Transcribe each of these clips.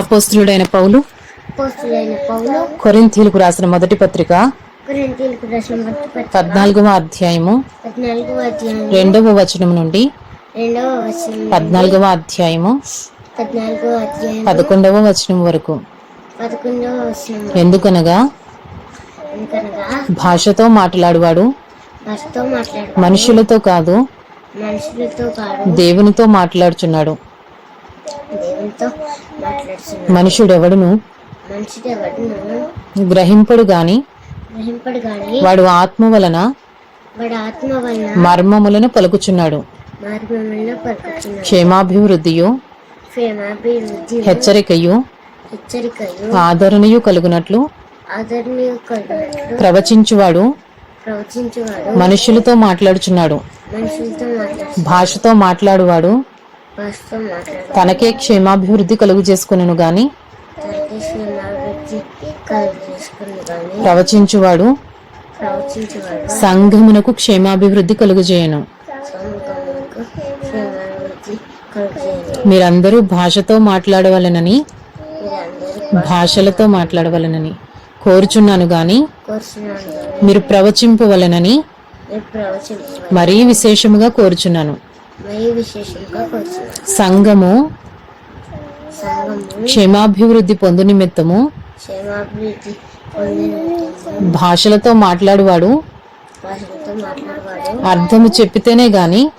అపోస్తులుడైన పౌలు. కొరింథీలకు రాసిన మొదటి పత్రిక. పద్నాలుగవ అధ్యాయము. రెండవ వచనం నుండి పద్నాలుగవ అధ్యాయము. పదకొండవ వచనం వరకు. ఎందుకనగా? భాషతో మాట్లాడువాడు. మనుషులతో కాదు. దేవునితో మాట్లాడుచున్నాడు. దేవునితో మాట్లాడుతున్నాడు మనుషుడెవడును? మనుషుడు ఎవడును గ్రహింపడు గాని గ్రహింపడు గాని వాడు ఆత్మ వలన వాడి ఆత్మ వలన మర్మములను పలుకుచున్నాడు. మార్గంలో పలుకుతున్నాడు క్షేమాభివృద్ధియు క్షేమాభివృద్ధి హెచ్చరికయు హెచ్చరికలు ఆదరణయు కలుగునట్లు ఆదరణీయ కలిగినట్లు ప్రవచించువాడు ప్రవచించేవాడు మనుషులతో మాట్లాడుచున్నాడు. మనుషులతో భాషతో మాట్లాడువాడు తనకే క్షేమాభివృద్ధి కలుగు చేసుకునేను గాని ప్రవచించువాడు సంఘమునకు క్షేమాభివృద్ధి కలుగుజేయను. మీరందరూ భాషతో మాట్లాడవలనని భాషలతో మాట్లాడవలనని కోరుచున్నాను గాని మీరు ప్రవచింపవలనని మరీ విశేషముగా కోరుచున్నాను. సంఘము క్షేమాభివృద్ధి పొందు నిమిత్తము భాషలతో మాట్లాడువాడు. అర్థము చెప్పితేనే గాని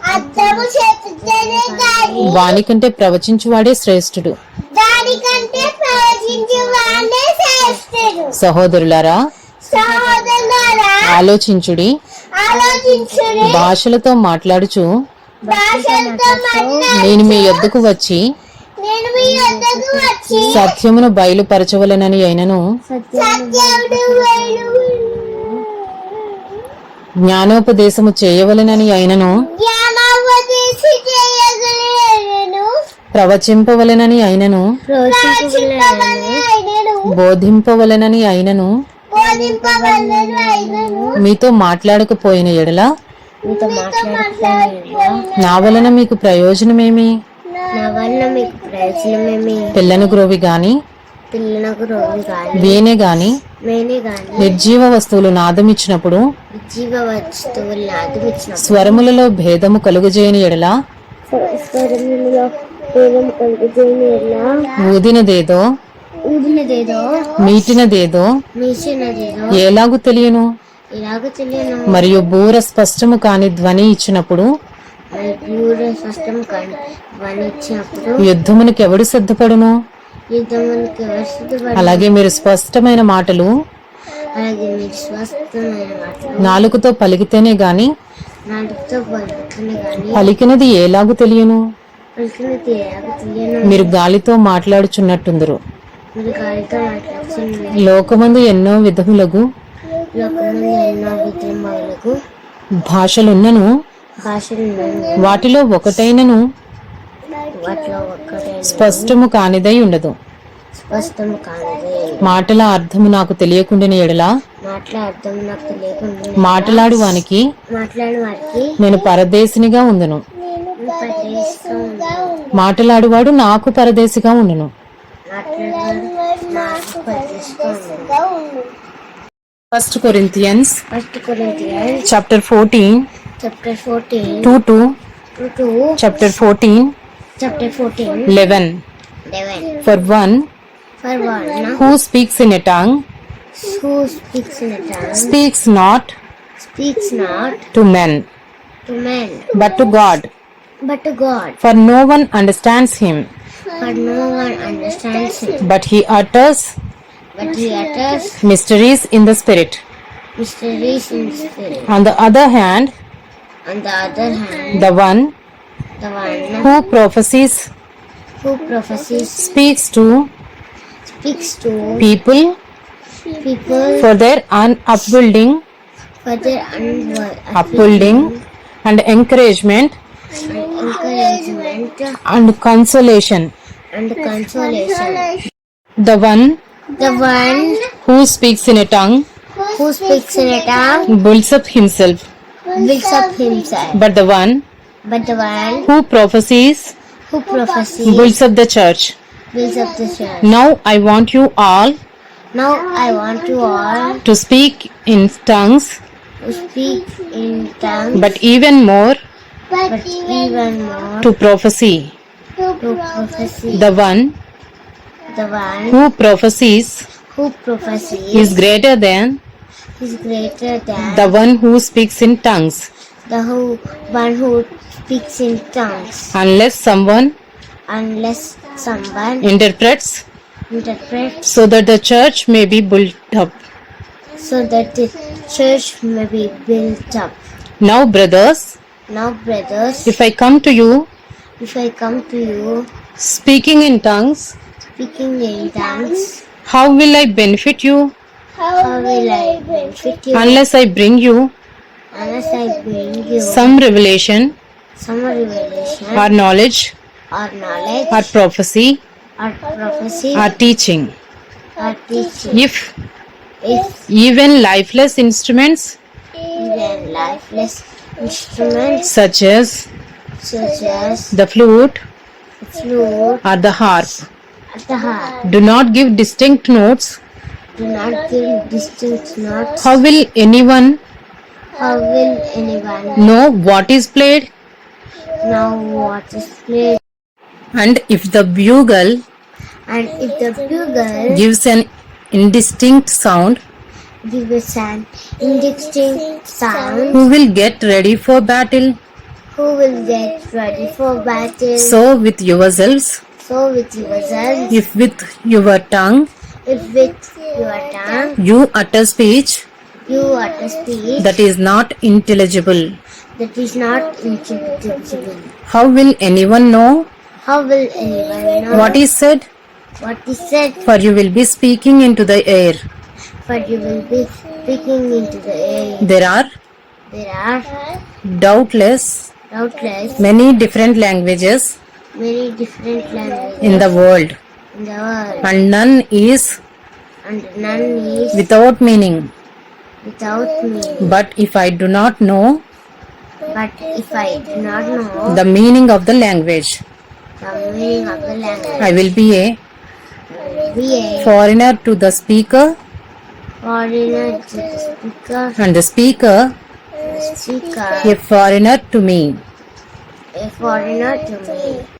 వాని కంటే ప్రవచించువాడే శ్రేష్ఠుడు. సహోదరులారా ఆలోచించుడి. భాషలతో మాట్లాడుచు. నేను మీ యొద్దకు వచ్చి సత్యమును బయలుపరచవలనని అయినను జ్ఞానోపదేశము చేయవలనని అయినను ప్రవచింపవలనని అయినను బోధింపవలనని అయినను మీతో మాట్లాడకపోయిన ఎడలా మీతో మాట్లాడుతున్నాను నా వలన మీకు ప్రయోజనమేమి? నా వల్ల మీకు ప్రయోజనమేమి? పిల్లను గ్రోవి గాని పిల్లలకు రోగి కానీ వీనే గాని నిర్జీవ వస్తువులు నాదమిచ్చినప్పుడు జీవ వస్తువులు నాదుమిచ్చిన స్వరములలో భేదము కలుగజేయని ఎడల స్వరములో పేదం కలుగుతుంది ఎలా ఊదినదేదో ఊదినదేదో మీటినదేదో మీసినదేదో ఎలాగు తెలియను? మరియు బూర స్పష్టము కాని ధ్వని ఇచ్చినప్పుడు యుద్ధమునికి ఎవడు సిద్ధపడును? అలాగే మీరు స్పష్టమైన మాటలు నాలుగుతో పలికితేనే గాని పలికినది ఏలాగు తెలియను? మీరు గాలితో మాట్లాడుచున్నట్టుందరు. లోకమందు ఎన్నో విధములగు భాషలున్నను? వాటిలో ఒకటైనను స్పష్టము కానిదై ఉండదు. మాటల అర్థము నాకు తెలియకుండా ఎడలా? మాట్లాడు వానికి నేను పరదేశినిగా ఉండను. మాట్లాడువాడు నాకు పరదేశిగా ఉండును. First Corinthians, First Corinthians, chapter 14, chapter 14, 2 to 2 to chapter 14, chapter 14, 11. 11. For one. For one. Who speaks in a tongue? Who speaks in a tongue? Speaks not speaks not to men, to men, but to God. but to God, For no one understands him, for no one understands him, but he utters Patriotas. Mysteries in the Spirit. Mysteries in the Spirit. On the other hand, on the other hand, the one, the one who prophecies. who prophecies. speaks to, speaks to people, people for their unupbuilding, for their unupbuilding, upbuilding and encouragement, and encouragement and consolation, and consolation. The one the one who speaks in a tongue who speaks in a tongue builds up himself builds up himself, but the one but the one who prophesies who prophesies builds up the church builds up the church. Now I want you all Now I want you all to speak in tongues, to speak in tongues, but even more but even more to prophecy. to prophecy. The one The one who prophesies who prophesies is greater than is greater than the one who speaks in tongues, the who, one who speaks in tongues, unless someone unless someone interprets, interprets so that the church may be built up. so that the church may be built up. Now, brothers, Now, brothers, if I come to you if I come to you speaking in tongues, speaking in tongues, how will I benefit you how will I benefit you unless I bring you unless I bring you some revelation some revelation or knowledge or knowledge or prophecy or prophecy or teaching? or teaching? If If even lifeless instruments even lifeless instruments such as such as the flute the flute or the harp at the heart do not give distinct notes, do not give distinct notes, how will anyone how will anyone know what is played? what is played? And if the bugle And if the bugle gives an indistinct sound, gives an indistinct sound, who will get ready for battle? who will get ready for battle? So, with yourselves, So with yourself, if with your tongue. If with your tongue. You utter speech. You utter speech. That is not intelligible, that is not intelligible, how will anyone know? How will anyone know? What is said? what is said? For you will be speaking into the air. For you will be speaking into the air. There are There are doubtless doubtless many different languages many different languages in the world, in the world, and none is and none is without meaning. without me. But if I do not know But if I do not know the meaning of the language, the meaning of the language, I will be a will be a foreigner to the speaker, foreigner to the speaker, and the speaker the speaker a foreigner to me. a foreigner to me.